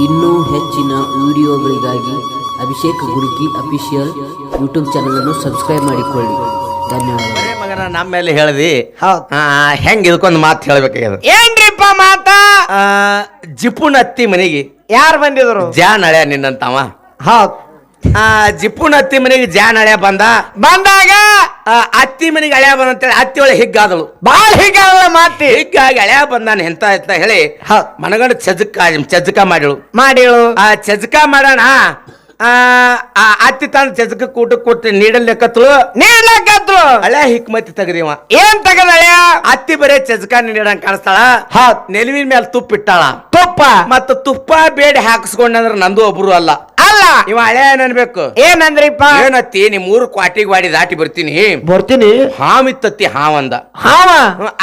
ಇನ್ನೂ ಹೆಚ್ಚಿನ ವಿಡಿಯೋಗಳಿಗಾಗಿ ಅಭಿಷೇಕ್ ಗುರುಕಿ ಅಫಿಷಿಯಲ್ ಯೂಟ್ಯೂಬ್ ಚಾನಲನ್ನು ಸಬ್ಸ್ಕ್ರೈಬ್ ಮಾಡಿಕೊಳ್ಳಿ. ಧನ್ಯವಾದಗಳು. ಮಗನ ನಮ್ಮ ಮೇಲೆ ಹೇಳ್ದಿ? ಹೌದ್. ಆ, ಹೆಂಗ್ ಇದಕ್ಕೊಂದು ಮಾತು ಹೇಳ್ಬೇಕಾಗ್ಯದ? ಏನ್ರಿಪ್ಪ ಮಾತ? ಆ, ಜಿಪುಣ ಅತ್ತಿ ಮನೆಗೆ. ಯಾರು ಬಂದಿದ್ರು? ಜಾ ನಳ್ಯ ನಿನ್ನಂತವ. ಹೌದ್. ಆ ಜಿಪ್ಪುನ ಅತ್ತಿ ಮನೆಗೆ ಜಾನ್ ಹಳೆ ಬಂದ. ಬಂದಾಗ ಆ, ಅತ್ತಿ ಮನೆಗೆ ಹಳೆ ಬಂದ ಅಂತೇಳಿ ಅತ್ತಿ ಒಳಗೆ ಹಿಗ್ಗಾದಳು. ಬಾಳ ಹೀಗಾಗಲ್ಲ ಮಾತಿ ಹಿಗ್ಗಾಗಿ ಹಳೆ ಬಂದಾನ ಎಂತ ಅಂತ ಹೇಳಿ ಹೌದ್. ಮನಗಂಡ ಚಜಕ ಚಜಕ ಮಾಡಿಳು. ಮಾಡಿಳು. ಆ ಚಜಕ ಮಾಡೋಣ. ಆ ಆ ಅತ್ತಿ ತಾನು ಚಜಕ ಕೂಟ ಕೊಟ್ಟು ನೀಡಲ್ ಲೆಕ್ಕತ್ಳು ನೀಡ್ಲಕ್ಕತ್ರು ಹಳ್ಯ ಹಿಕ್ಮತಿ ತೆಗದಿವ. ಏನ್ ತಗದಳ ಅತ್ತಿ ಬರೇ ಚಜಕ ನೀಡಂಗ್ ಕಾಣಿಸ್ತಾಳ. ಹೌದ್. ನೆಲುವಿನ ಮೇಲೆ ತುಪ್ಪ ಇಟ್ಟಾಳ ತುಪ್ಪ. ಮತ್ತ ತುಪ್ಪ ಬೇಡಿ ಹಾಕಿಸ್ಕೊಂಡ್ರ ನಂದು ಒಬ್ರು ಅಲ್ಲ. ಅಲ್ಲ. ಇವ ಹಳೆ ಏನ್ಬೇಕು ಏನಂದ್ರಿಪ್ಪ? ಏನತ್ತಿ ನಿಮ್ ಮೂರು ಕ್ವಾಟಿಗೆ ವಾಡಿ ದಾಟಿ ಬರ್ತೀನಿ. ಬರ್ತೀನಿ. ಹಾವಿತ್ತತ್ತಿ ಹಾವಂದ. ಹಾವ.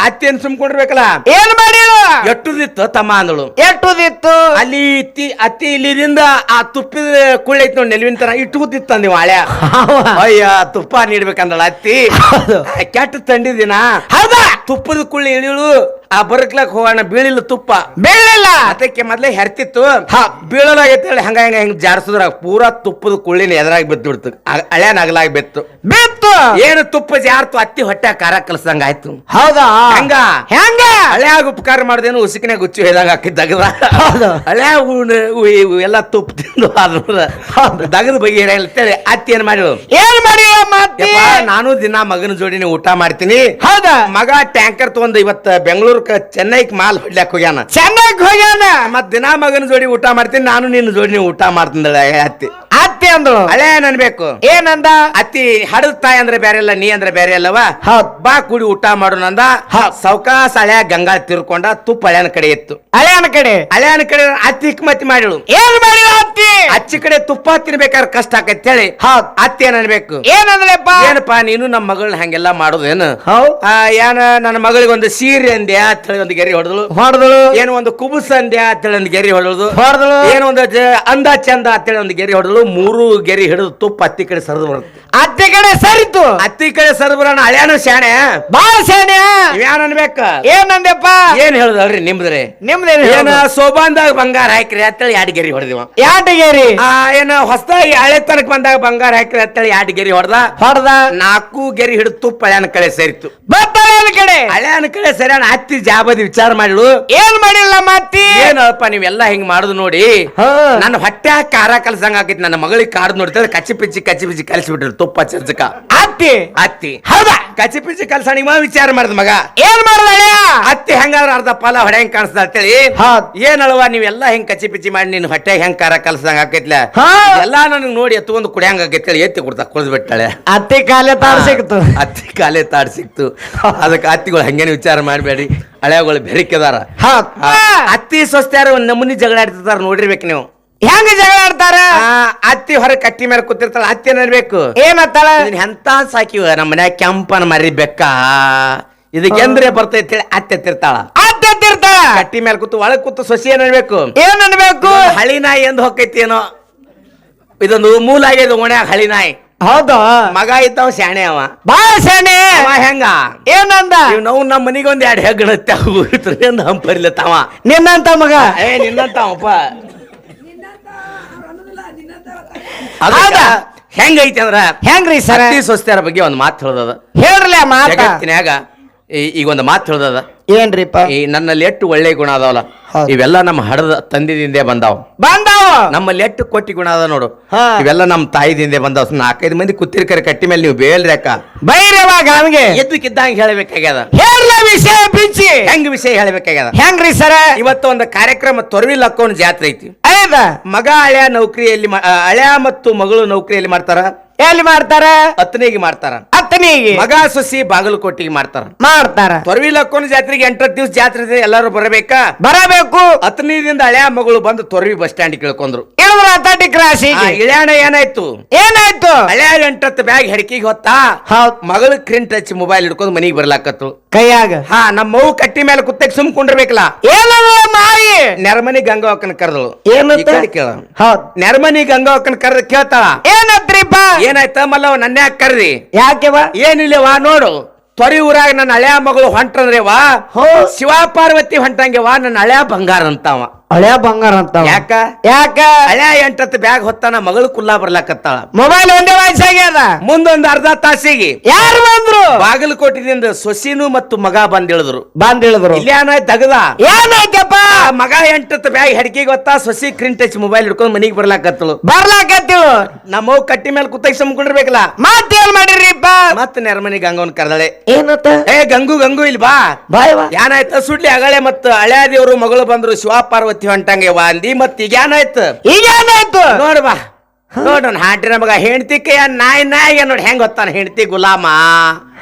ಅತ್ತಿ ಏನ್ ಸುಮ್ಕೊಂಡ್ರಬೇಕಲ್ಲ ಏನ್ ಮಾಡಿಳು ಎಟ್ಟುದಿತ್ತು ತಮ್ಮ ಅಂದಳು ಎಟ್ಟುದಿತ್ತು. ಅಲ್ಲಿ ಇತ್ತಿ ಅತ್ತಿ ಇಲ್ಲಿದಿಂದ ಆ ತುಪ್ಪಿದ ಕುಳ್ಳಿ ಐತಿ ನೋಡಿ ನೆಲವಿನ ತರ ಇಟ್ಟುಗುತ್ತಿತ್ತ ನೀವು ಹಳೆ. ಅಯ್ಯ ತುಪ್ಪ ನೀಡ್ಬೇಕಂದಳ ಅತ್ತಿ. ಕೆಟ್ಟ ತಂಡಿದಿನ? ಹೌದಾ? ತುಪ್ಪದ ಕುಳ್ಳಿ ಇಳಿಳು ಆ ಬರ್ಕ್ಲಕ್ ಹೋಗೋಣ ಬೀಳಿಲ್ಲ ತುಪ್ಪ. ಬೀಳಿಲ್ಲ? ಅದಕ್ಕೆ ಮೊದ್ಲೇ ಹೆರ್ತಿತ್ತು. ಹಾ. ಬೀಳಲಾಗೈತೆ ಹೇಳಿ ಹಂಗ ಹಂಗ ಹಿಂಗ್ ಜಾರಿಸಿದ್ರ ಪೂರಾ ತುಪ್ಪದ ಕುಳ್ಳಿನ ಎದುರಾಗಿ ಬಿದ್ದು ಬಿಡ್ತು ಹಳೆ ನಗಲಾಗಿ ಬಿತ್ತು. ಬಿತ್ತು? ಏನು ತುಪ್ಪ ಜಾರ್ತು ಅತ್ತಿ ಹೊಟ್ಟೆ ಕಾರ ಕಲ್ಸಂಗ ಆಯ್ತು ಹೌದಾ? ಹಂಗ? ಹೆಂಗ? ಅಳ್ಯಾಗ ಉಪಕಾರ ಮಾಡ್ದೇನು ಉಸಿಕಿನ ಗುಚ್ಚು ಹೇಳಿದಾಗ ಹಾಕಿ ದಗದ. ಹಳ್ಯಾ ಎಲ್ಲ ತುಪ್ಪ ತಿಂದು ಆದ್ರ ದಗದ ಬಗ್ಗೆ ಅಂತೇಳಿ ಅತ್ತಿ ಏನ್ ಮಾಡಿ ಏನ್ ಮಾಡಿ ನಾನು ದಿನ ಮಗನ ಜೋಡಿನ ಊಟ ಮಾಡ್ತೀನಿ. ಹೌದಾ. ಮಗ ಟ್ಯಾಂಕರ್ ತಗೊಂಡ್ ಇವತ್ತ ಬೆಂಗಳೂರು ಚೆನ್ನೈಕ್ ಮಾಲ್ ಹೊಡ್ಲಾಕ್ ಹೋಗ್ಯಾನ. ಚೆನ್ನೈಕ್ ಹೋಗ್ಯಾನ? ಮತ್ ದಿನ ಮಗನ ಜೋಡಿ ಊಟ ಮಾಡ್ತೀನಿ ನಾನು ನಿನ್ನ ಜೋಡಿ ಊಟ ಮಾಡ್ತಿದ್ದಳ ಅತ್ತಿ. ಅತ್ತಿ ಅಂದ್ರು? ಹಳೆ ಅನ್ಬೇಕು. ಏನಂದ? ಅತ್ತಿ ಹಡದ ತಾಯಿ ಅಂದ್ರೆ ಬೇರೆ ಇಲ್ಲ ನೀ ಅಂದ್ರೆ ಬೇರೆ ಅಲ್ಲವಾ? ಬಾ ಕೂಡಿ ಊಟ ಮಾಡೋಣಂದ. ಸೌಕಾಸ ಹಳೆ ಗಂಗಾ ತಿರ್ಕೊಂಡ ತುಪ್ಪ ಹಳೆಯನ ಕಡೆ ಇತ್ತು ಹಳೆಯನ ಕಡೆ. ಹಳೆಯನ ಕಡೆ ಅತ್ತಿ ಹಿಕ್ಮತಿ ಮಾಡಿಳು. ಏನ್ ಮಾಡಿ ಅತ್ತಿ? ಅಚ್ಚಿ ಕಡೆ ತುಪ್ಪ ತಿನ್ಬೇಕಾದ್ರೆ ಕಷ್ಟ ಆಕೈತಿ ಹೇಳಿ. ಹೌದ್. ಅತ್ತಿ ಏನ್ ಅನ್ಬೇಕು? ಏನಂದ್ರಪ್ಪ? ಏನಪ್ಪಾ ನೀನು ನಮ್ಮ ಮಗಳನ್ನ ಹಂಗೆಲ್ಲ ಮಾಡೋದೇನು? ಹೌದ್. ಆ, ಏನ ನನ್ನ ಮಗಳಿಗೆ ಒಂದು ಸೀರೆ ಅಂದೆ ಅಂತ ಹೇಳಿ ಒಂದು ಗೆರಿ ಹೊಡೆದಳು. ಹೊಡೆದಳು. ಏನು ಒಂದು ಕುಬುಸ ಅಂತ ಹೇಳಿ ಒಂದು ಗೆರಿ ಹೊಡೆದು ಹೊಡೆದಳು. ಏನು ಒಂದು ಜ- ಅಂದ ಚಂದ ಅಂತ ಹೇಳಿ ಒಂದು ಗೆರಿ ಹೊಡೆದಳು. ಮೂರು ಗೆರಿ ಹಿಡಿದು ತುಪ್ಪ ಅತ್ತಿ ಕಡೆ ಸರಿದು ಬರುತ್ತೆ. ಅತ್ತಿ ಕಡೆ ಸರಿತು. ಅತ್ತಿ ಕಡೆ ಸರಿದು ಬರೋಣ. ಹಳ್ಯಾನು ಶಾಣೆ. ಬಾಳ ಶಾಣೆ. ಏನ್ ಅನ್ಬೇಕ? ಏನಂದ್ಯಪ್ಪ? ಏನ್ ಹೇಳುದಲ್ರಿ ನಿಮ್ದ್ರಿ. ನಿಮ್ದೇನು ಏನ ಸೋಬಾನ್ದಾಗ ಬಂಗಾರ ಹಾಕ್ರಿ ಅಂತೇಳಿ ಎರಡು ಗೆರಿ ಹೊಡೆದಿವ. ಯಾಟಗೇರಿ ಆ ಏನ ಹೊಸದಾಗಿ ಹಳೆ ತನಕ ಬಂದಾಗ ಬಂಗಾರ ಹಾಕ್ರಿ ಅಂತೇಳಿ ಎರಡು ಗೆರಿ ಹೊಡೆದ. ಹೊಡೆದ? ನಾಲ್ಕು ಗೆರಿ ಹಿಡಿದು ತುಪ್ಪ ಕಳೆ ಸೇರಿತು ಬತ್ತಳ ಕಡೆ. ಹಳೆ ಕಡೆ ಸರಿಯಾನ ಅತ್ತಿ ಜಾಬದಿ ವಿಚಾರ ಮಾಡಿಳು. ಏನ್ ಮಾಡಿಲ್ಲ ಮತ್ತಿ? ಏನಪ್ಪ ನೀವೆಲ್ಲ ಹಿಂಗ್ ಮಾಡುದು ನೋಡಿ. ನನ್ನ ಹೊಟ್ಟೆ ಖಾರ ಕಲ್ಸಂಗ ಆಕೈತಿ ನನ್ನ ಮಗಳಿಗೆ ಕಾಡ್ ನೋಡ್ತಾರೆ ಕಚ್ಚಿ ಪಿಚ್ಚಿ ಕಚ್ಚಿ ಪಿಚ್ಚಿ ಕಲಿಸ್ಬಿಟ್ರು ತುಪ್ಪ ಚರ್ಚಕ. ಅತ್ತಿ ಅತ್ತಿ ಹೌದಾ? ಕಚ್ಚಿ ಪಿಚ್ಚಿ ಕಲ್ಸಣ ಮಾ ವಿಚಾರ ಮಾಡಿದ ಮಗ. ಏನ್ ಮಾಡ್ದಳ ಅತ್ತಿ ಹೆಂಗಾದ್ರ ಅರ್ಧ ಪಾಲ ಹೊಡೆ ಹೆಂಗ್ ಕಾಣಿಸ್ತಾ ಅಂತೇಳಿ. ಏನ್ ಅಳವಾ ನೀವೆಲ್ಲ ಹೆಂಗ್ ಕಚ್ಚಿ ಪಿಚ್ಚಿ ಮಾಡಿ ನಿನ್ ಹೊಟ್ಟೆ ಹೆಂಗ್ ಖಾರ ಕಲ್ಸಂಗ ಆಕೈತ್ಲ ಎಲ್ಲಾ ನನಗ್ ನೋಡಿ ಎತ್ಕೊಂಡ್ ಕುಡಿಯಂಗ ಆಗೈತಿ ಎತ್ತಿ ಕೊಡ್ತಾ ಕುಡ್ದು ಬಿಟ್ಟಾಳೆ ಅತ್ತಿ ಕಾಲೇ ತಾಡ್ ಸಿಕ್ತು. ಅತ್ತಿ ಕಾಲೇ ತಾಡ್ ಸಿಕ್ತು. ಅದಕ್ಕೆ ಅತ್ತಿಗಳು ಹಂಗೇನು ವಿಚಾರ ಮಾಡಬೇಡಿ. ಹಳೆಗಳು ಬೆರಿಕೆದಾರ. ಅತ್ತಿ ಸ್ವಸ್ತ್ಯಾರ ಒಂದ್ ನಮೂನಿ ಜಗಳ ಆಡ್ತಿರ್ತಾರ ನೋಡಿರ್ಬೇಕು ನೀವು. ಹೆಂಗ ಜಗಳ ಆಡ್ತಾರ? ಆ, ಅತ್ತಿ ಹೊರ ಕಟ್ಟಿ ಮೇಲೆ ಕೂತಿರ್ತಾಳ ಅತ್ತಿ ಅತ್ತಾಳ ಏನತ್ತಾಳ ಎಂತ ಸಾಕಿವ? ನಮ್ಮ ಮನ್ಯಾಗ ಕೆಂಪನ ಮರಿ ಬೆಕ್ಕ. ಇದಕ್ಕೆಂದ್ರೆ ಬರ್ತೈತಿ ಹೇಳಿ ಅತ್ತಿ ಎತ್ತಿರ್ತಾಳ. ಕಟ್ಟಿ ಮೇಲೆ ಕೂತು ಒಳಗ್ ಕೂತು ಸೊಸಿ ಏನಿರ್ಬೇಕು ಏನ್ ಅನ್ಬೇಕು ಹಳಿ ನಾಯಿ ಎಂದು ಹೊಕ್ಕೈತಿ ಏನೋ. ಇದೊಂದು ಮೂಲ ಆಗ್ಯದ ಓಣ್ಯಾಗ ಹಳಿ ನಾಯಿ. ಹೌದು. ಮಗ ಇದ್ದಾವ ಶಾಣೆ ಅವ. ಬಾಳ ಶಾಣೆ. ಅವ ಹೆಂಗ? ಏನಂದ? ಇವ್ ನಾವು ನಮ್ಮ ಮನಿಗೆ ಒಂದ್ ಎರಡು ಹೆಗ್ಗಣತ್ತೆ ಅಂತ ಹಂಪರಿಲತ್ತವ ನಿನ್ನಂತ ಮಗ? ಏ ನಿನ್ನಂತವಪ್ಪ. ಹೌದಾ? ಹೆಂಗೈತಿ ಅಂದ್ರ ಹೆಂಗ್ರಿ ಸರ್? ಸ್ವಸ್ಥರ ಬಗ್ಗೆ ಒಂದ್ ಮಾತು ಹೇಳ್ದದ. ಹೇಳ್ರಲ್ಲ ಮಾತು. ಜಗತ್ತಿನ್ಯಾಗ ಈ- ಈಗ ಒಂದು ಮಾತು ಹೇಳ್ದದ. ಏನ್ರಿಪ್ಪ? ಈ ನನ್ನಲ್ಲಿ ಎಷ್ಟು ಒಳ್ಳೆ ಗುಣ ಅದಾವಲ್ಲ ಹೌದು. ಇವೆಲ್ಲ ನಮ್ಮ ಹಡದ ತಂದಿದಿಂದೆ ಬಂದಾವ. ಬಂದಾವ? ನಮ್ಮಲ್ಲಿ ಎಷ್ಟು ಕೊಟ್ಟಿ ಗುಣ ಅದ ನೋಡು. ಹಾ. ಇವೆಲ್ಲ ನಮ್ಮ ತಾಯಿದಿಂದೆ ಬಂದಾವ. ನಾಲ್ಕೈದು ಮಂದಿ ಕುತ್ತಿರ್ಕರೆ ಕಟ್ಟಿ ಮೇಲೆ ನೀವು ಬೇಲ್ರಿ ಅಕ್ಕ. ಬೈರವಾಗ ನಮ್ಗೆ? ಎದ್ದಕ್ಕಿದ್ದಂಗೆ ಹೇಳಬೇಕಾಗ್ಯದ. ವಿಷಯ ಬಿಚ್ಚಿ ಹೆಂಗ್ ವಿಷಯ ಹೇಳಬೇಕಾಗ್ಯದ? ಹೆಂಗ್ರಿ ಸರ? ಇವತ್ತು ಒಂದು ಕಾರ್ಯಕ್ರಮ ತೊರವಿಲ್ ಹಾಕೋನ್ ಜಾತ್ರೆ ಐತಿ. ಐದ ಮಗ ಹಳೆಯ ನೌಕರಿಯಲ್ಲಿ ಮಾ- ಆ, ಹಳೆಯ ಮತ್ತು ಮಗಳು ನೌಕರಿಯಲ್ಲಿ ಮಾಡ್ತಾರ? ಎಲ್ಲಿ ಮಾಡ್ತಾರ? ಹತ್ತನೇಗೆ ಮಾಡ್ತಾರ. ಹತ್ತನಿಗೆ ಮಗ ಸೊಸಿ ಬಾಗಲಕೋಟಿಗೆ ಮಾಡ್ತಾರ. ಮಾಡ್ತಾರ. ತೊರವಿಲ್ ಹಾಕೋನ್ ಜಾತ್ರೆಗೆ ಎಂಟತ್ತು ದಿವಸ ಜಾತ್ರೆ ಇದೆ ಎಲ್ಲರೂ ಬರಬೇಕಾ? ಬರಬೇಕು. ಹತ್ತನೇದಿಂದ ಹಳೆಯ ಮಗಳು ಬಂದು ತೊರವಿ ಬಸ್ ಸ್ಟ್ಯಾಂಡ್ ಕೇಳ್ಕೊಂಡ್ರು. ಇಳಿಯಾಣ ಕ್ರಾಸಿಗೆ? ಇಳ್ಯಾಣ ಏನಾಯ್ತು? ಏನಾಯ್ತು? ಹಳೆಯ ಎಂಟತ್ತು ಬ್ಯಾಗ್ ಹೆಡಕಿಗೆ ಹೊತ್ತಾ? ಹೌದ್. ಮಗಳು ಕ್ರೀನ್ ಟಚ್ ಮೊಬೈಲ್ ಹಿಡ್ಕೊಂಡು ಮನಿಗೆ ಬರ್ಲಾಕತ್ತು. ಕೈಯಾಗ? ಹಾ ನಮ್ಮ ಮಗು ಕಟ್ಟಿ ಮೇಲೆ ಕುತ್ತಕ್ಕೆ ಸುಮ್ ಕುಂಡಿರ್ಬೇಕಲ್ಲ? ಏನಲ್ಲ ಮಾಯಿ? ನೆರಮನಿ ಗಂಗಾವಕ್ಕನ ಕರೆದಳು. ಏನಂತ? ಕಡೆ ಕೇಳ. ನೆರಮನಿ ಗಂಗಾವಕ್ಕನ ಕರೆದ ಕೇಳ್ತಾಳ? ಏನತ್ರಿಪ್ಪ ಏನಾಯ್ತ ಮಲ್ಲವ ನನ್ನ ಯಾಕೆ ಕರ್ದಿ ಯಾಕೆ ಬಾ ಏನಿಲ್ಲವಾ ನೋಡು. ತೊರಿ ಊರಾಗ ನನ್ನ ಹಳೆಯ ಮಗಳು ಹೊಂಟ್ರಂದ್ರೆ ವಾ ಹೋ. ಶಿವ ಪಾರ್ವತಿ ಹೊಂಟಂಗೆ ವಾ ನನ್ನ ಹಳೆಯ ಬಂಗಾರ ಅಂತಾವ. ಹಳೆ ಬಂಗಾರ ಅಂತ ಯಾಕ? ಯಾಕ? ಹಳೆ ಎಂಟತ್ತು ಬ್ಯಾಗ್ ಹೊತ್ತಾನ ಮಗಳು ಕುಲ್ಲಾ ಬರ್ಲಾಕತ್ತಾಳ. ಮೊಬೈಲ್ ಒಂದೇ ವಯಸ್ಸಾಗ್ಯದ ಮುಂದೊಂದ್ ಅರ್ಧ ತಾಸಿಗೆ ಯಾರು ಬಂದ್ರು? ಕೊಟ್ಟಿದಿಂದ ಸೊಸಿನು ಮತ್ತು ಮಗ ಬಂದಿಳಿದ್ರು. ಬಂದ್ ಹೇಳಿದ್ರು ಇಲ್ಲೇನ ತಗದ ಏನಾಯ್ತಪ್ಪ ಮಗ ಎಂಟತ್ತು ಬ್ಯಾಗ್ ಹೆಡ್ಕಿ ಗೊತ್ತಾ ಸೊಸಿ ಕ್ರೀನ್ ಟಚ್ ಮೊಬೈಲ್ ಹಿಡ್ಕೊಂಡು ಮನಿಗೆ ಬರ್ಲಾಕತ್ತಳು. ಬರ್ಲಾಕತ್ತೀವು ನಮ್ಮವ್ ಕಟ್ಟಿ ಮೇಲೆ ಕುತ್ತಾಗಿ ಸಮಕೊಂಡಿರ್ಬೇಕಲ್ಲ? ಏನ್ ಮಾಡಿರಿಪ್ಪ ಮತ್ ನೆರಮನಿ ಗಂಗವನ್ ಕರೆದಳೆ. ಏನತ್ತ? ಏ ಗಂಗು ಗಂಗು ಇಲ್ಲಿ ಬಾ. ಬಾಯ್ ಬಾ. ಏನಾಯ್ತ ಸುಡ್ಲಿ ಅಗಳೆ ಮತ್ತ ಹಳೆಯ ದೇವರು ಮಗಳು ಬಂದ್ರು ಶಿವ ಪಾರ್ವತಿ. ಹೊಂಟಂಗೆ ವಾಂದಿ ಮತ್ ಈಗ ಏನಾಯ್ತು? ಈಗ ಏನಾಯ್ತು? ನೋಡ್ ಬಾ. ಹಾಡ್ರಿ ನಮಗ ಹೆಂಡತಿ ಕೈಯ ನಾಯಿ ನಾಯಿಗೆ ನೋಡಿ ಹೆಂಗ್ ಹೊತ್ತಾನ ಹೆಂಡತಿ ಗುಲಾಮ.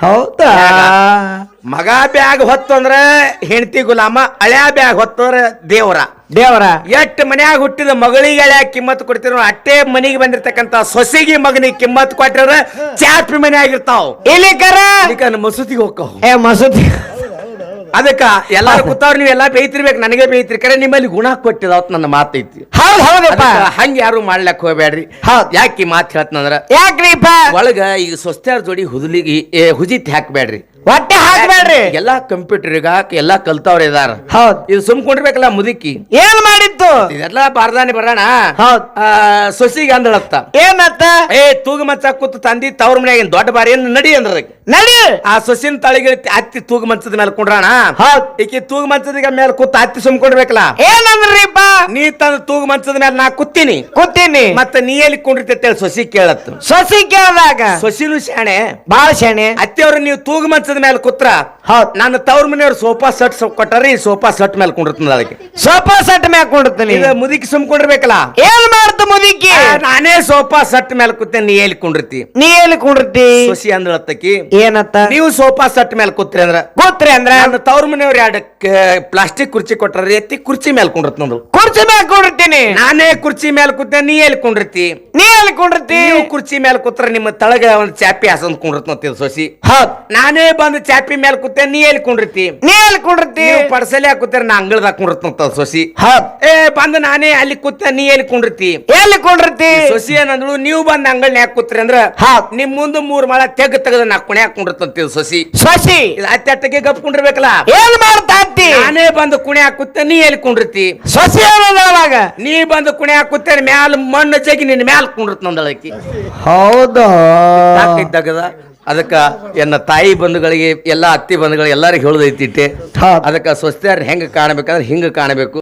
ಹೌದಾ? ಮಗ ಬ್ಯಾಗ್ ಹೊತ್ತು ಅಂದ್ರ ಹೆಂಡತಿ ಗುಲಾಮ ಅಳ್ಯಾ ಬ್ಯಾಗ್ ಹೊತ್ತಂದ್ರ ದೇವ್ರ. ದೇವರ? ಎಷ್ಟ್ ಮನ್ಯಾಗ ಹುಟ್ಟಿದ ಮಗಳಿಗೆ ಹಳ್ಯಾ ಕಿಮ್ಮತ್ ಕೊಡ್ತಿರೋ ಅಟ್ಟೆ ಮನಿಗೆ ಬಂದಿರ್ತಕ್ಕಂತ ಸೊಸೆಗೆ ಮಗನಿಗೆ ಕಿಮ್ಮತ್ ಕೊಟ್ಟಿರ ಚಾಪಿ ಮನೆ ಆಗಿರ್ತಾವ ಇಲ್ಲಿ ಕರ ಮಸೂತಿಗೆ ಹೋಗ್ತಾವ್ ಏ ಮಸೂತಿ ಅದಕ್ಕ ಎಲ್ಲಾರು ಕೂತವ್ರು ನೀವು ಎಲ್ಲಾ ಬೇಯ್ತಿರ್ಬೇಕು ನನಗೆ ಬೇಯ್ತಿರಿ. ಕರೆ ನಿಮ್ಮಲ್ಲಿ ಗುಣ ಕೊಟ್ಟಿದಾವತ್ ನನ್ನ ಮಾತೈತಿ. ಹೌದ್ ಹೌದಪ್ಪ ಅದಕ್ಕ ಹಂಗ ಯಾರು ಮಾಡ್ಲಕ್ ಹೋಗ್ಬೇಡ್ರಿ. ಹೌದ್. ಯಾಕೆ ಮಾತ್ ಮಾತು ಹೇಳ್ತಂದ್ರ ಯಾಕ್ರಿಪ್ಪ ಒಳಗ ಈಗ ಸ್ವಸ್ಥ್ಯಾರ ಜೋಡಿ ಹುದುಲಿಗೆ ಹುಜಿತ್ ಹಾಕ್ಬೇಡ್ರಿ. ಹೊಟ್ಟೆ ಹಾಕ್ಬೇಡ್ರಿ. ಎಲ್ಲಾ ಕಂಪ್ಯೂಟರ್ ಈಗ ಎಲ್ಲಾ ಕಲ್ತವ್ರ ಇದಾರ. ಹೌದ್. ಇದು ಸುಮ್ಕೊಂಡಿರ್ಬೇಕಲ್ಲ ಮುದುಕಿ. ಏನ್ ಮಾಡಿತ್ತು ಇದೆಲ್ಲ ಬಾರದಾನಿ ಬರೋಣ. ಹೌದ್. ಸೊಸಿಗೆ ಅಂದಳತ್ತ ಏನತ್ತ? ಏ ತೂಗು ಮಚ್ಚ ಕೂತು ತಂದಿ ತವ್ರ ಮನ್ಯಾಗ ಏನ್ ದೊಡ್ಡ ಬಾರಿ ಏನ್ ನಡಿ ಅಂದ್ರ. ನಡಿ. ಆ ಸೊಸಿನ ತಳಿಗೆ ಅತ್ತಿ ತೂಗು ಮಂಚದ ಮೇಲೆ ಕುಂಡ್ರಾಣ. ಹೌದ್. ಈಕಿ ತೂಗು ಮಂಚದ ಮೇಲೆ ಕೂತು ಅತ್ತಿ ಸುಮ್ಕೊಂಡಿರ್ಬೇಕಲ್ಲ ಏನಂದ್ರಿಪ್ಪ? ನೀ ತಂದ ತೂಗು ಮಂಚದ ಮೇಲೆ ನಾ ಕೂತೀನಿ. ಕೂತೀನಿ. ಮತ್ತ ನೀ ಎಲ್ಲಿ ಕುಂಡಿರ್ತೇಳಿ ಸೊಸಿ ಕೇಳತ್ತು ಸೊಸಿ ಕೇಳದಾಗ? ಸೊಸಿನು ಶಾಣೆ. ಬಾಳ ಶಾಣೆ. ಅತ್ತೆಯವ್ರು ನೀವು ತೂಗು ಮಂಚದ ಮೇಲೆ ಕುತ್ರ ಹೌದ್. ನನ್ನ ತವ್ರ ಮನೆಯವ್ರು ಸೋಫಾ ಸೆಟ್ ಕೊಟ್ಟಾರಿ ಸೋಫಾ ಸೆಟ್ ಮೇಲೆ ಕುಂಡಿರ್ತದ ಅದಕ್ಕೆ. ಸೋಫಾ ಸೆಟ್ ಮೇಲೆ ಕುಂಡಿರ್ತೀನಿ. ಇದು ಮುದುಕಿ ಸುಮ್ಕೊಂಡಿರ್ಬೇಕಲ್ಲ ಏನ್ ಮಾಡ್ತು ಮುದುಕಿ? ನಾನೇ ಸೋಫಾ ಸೆಟ್ ಮೇಲೆ ಕೂತೆ ನೀ ಎಲ್ಲಿ ಕುಂಡಿರ್ತಿ? ನೀ ಎಲ್ಲಿ ಕುಂಡಿರ್ತಿ? ಸೊಸಿ ಅಂದ್ರತ್ತಕಿ ಏನತ್ತ? ನೀವು ಸೋಫಾ ಸೆಟ್ ಮೇಲೆ ಕೂತ್ರಿ ಅಂದ್ರ? ಕೂತ್ರಿ ಅಂದ್ರ? ನನ್ನ ತವ್ರ ಮನೆಯವ್ರು ಎರಡು ಪ್ಲಾಸ್ಟಿಕ್ ಕುರ್ಚಿ ಕೊಟ್ಟಾರಿ ಎತ್ತಿ ಕುರ್ಚಿ ಮೇಲೆ ಕುಂಡಿರ್ತ ನಂದು ಕುರ್ಚಿ ಮೇಲೆ ಕುಂಡಿರ್ತೀನಿ. ನಾನೇ ಕುರ್ಚಿ ಮೇಲೆ ಕೂತೆ ನೀ ಎಲ್ಲಿ ಕುಂಡಿರ್ತಿ? ನೀ ಎಲ್ಲಿ ಕುಂಡಿರ್ತಿ? ನೀವು ಕುರ್ಚಿ ಮೇಲೆ ಕೂತ್ರ ನಿಮ್ಮ ತಳಗ ಒಂದು ಚಾಪಿ ಹಾಸಂದ್ ಕುಂಡಿರ್ತಂತ ಸೊಸಿ. ಹೌದ್. ನಾನೇ ಬಂದು ಚಾಪಿ ಮೇಲೆ ಕೂತೆ ನೀ ಎಲ್ಲಿ ಕುಂಡಿರ್ತಿ? ನೀ ಎಲ್ಲಿ ಕುಂಡಿರ್ತಿ? ನೀವು ಪಡ್ಸಲೆ ಕೂತಾರ ನಾ ಅಂಗಳದಾಗ ಕುಂಡಿರ್ತಂತ ಸೊಸಿ. ಹೌದ್. ಏ ಬಂದು ನಾನೇ ಅಲ್ಲಿ ಕೂತ ನೀ ಎಲ್ಲಿ ಕುಂಡಿರ್ತಿ? ಎಲ್ಲಿ ಕುಂಡಿರ್ತಿ? ಸೊಸಿ ಏನಂದ್ಳು ನೀವು ಬಂದ್ ಅಂಗಳನ್ಯಾಗ ಕೂತ್ರಿ ಅಂದ್ರ ಹೌದ್. ನಿಮ್ ಮುಂದೆ ಮೂರ್ ಮಳ ತೆಗ್ ತೆಗದ ನಾ ಕುಣ್ಯಾಕ ಕುಂಡಿರ್ತಂತ ಸೊಸಿ. ಸೊಸಿ. ಇದು ಅತ್ತೆ ಅಟ್ಟಗೆ ಗಪ್ ಕುಂಡಿರ್ಬೇಕಲ್ಲ? ಏನ್ ಮಾಡ್ತಾ ಇದ್ದಿ ನಾನೇ ಬಂದು ಕುಣೆ ಹಾಕುತ್ತೆ ನೀ ಎಲ್ಲಿ ಕುಂಡಿರ್ತಿ? ಸೊಸಿ ಏನದ ಅವಾಗ? ನೀ ಬಂದು ಕುಣೆ ಹಾಕುತ್ತೆ ಮ್ಯಾಲ ಮಣ್ಣು ಜಗಿ ನಿನ್ನ ಮ್ಯಾಲ ಕುಂಡಿರ್ತ ನಂದಳಕಿ ಹೌದು. ಸಾಕೈತಾಗದ ಅದಕ್ಕ ಎನ್ನ ತಾಯಿ ಬಂಧುಗಳಿಗೆ ಎಲ್ಲ ಅತ್ತಿ ಬಂಧುಗಳಿಗೆ ಎಲ್ಲರಿಗೂ ಹೇಳುದೈತಿಟ್ಟೆ ಅದಕ್ಕೆ ಸ್ವಸ್ಥ್ಯಾರ ಹೆಂಗ ಕಾಣಬೇಕಂದ್ರೆ ಹಿಂಗೆ ಕಾಣಬೇಕು.